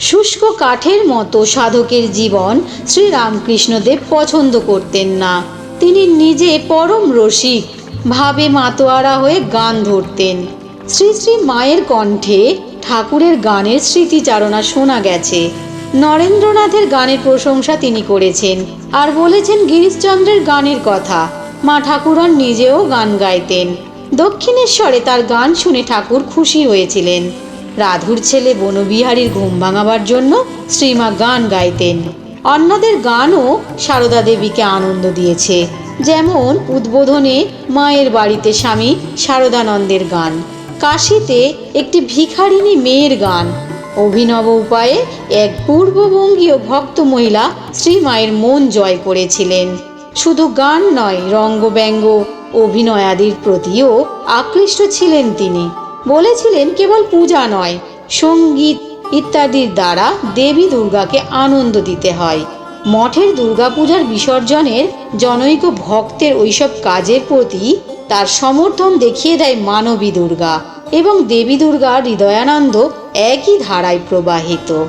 শুষ্ক কাঠের মতো সাধকের জীবন শ্রীরামকৃষ্ণদেব পছন্দ করতেন না। তিনি নিজে পরম রসিক, ভাবে মাতোয়ারা হয়ে গান ধরতেন। শ্রী শ্রী মায়ের কণ্ঠে ঠাকুরের গানের স্মৃতিচারণা শোনা গেছে। নরেন্দ্রনাথের গানের প্রশংসা তিনি করেছেন আর বলেছেন গিরিশচন্দ্রের গানের কথা। মা ঠাকুরন নিজেও গান গাইতেন। দক্ষিণেশ্বরে তার গান শুনে ঠাকুর খুশি হয়েছিলেন। রাধুর ছেলে বনবিহারীর ঘুম ভাঙাবার জন্য শ্রীমা গান গাইতেন। অন্যদের গানও সারদা দেবীকে আনন্দ দিয়েছে। যেমন উদ্বোধনে মায়ের বাড়িতে স্বামী শারদানন্দের গান, কাশিতে একটি ভিখারিণী মেয়ের গান, অভিনব উপায়ে এক পূর্ববঙ্গীয় ভক্ত মহিলা শ্রীমায়ের মন জয় করেছিলেন। শুধু গান নয়, রঙ্গব্যঙ্গ, অভিনয়াদির প্রতিও আকৃষ্ট ছিলেন তিনি। বলেছিলেন কেবল পূজা নয়, সংগীত ইত্যাদির দ্বারা দেবী দুর্গাকে আনন্দ দিতে হয়। মঠের দুর্গাপূজার বিসর্জনের জনৈক ভক্তের ওইসব কাজের প্রতি তার সমর্থন দেখিয়ে দেয় মানবী দুর্গা এবং দেবী দুর্গার হৃদয়ানন্দ একই ধারায় প্রবাহিত।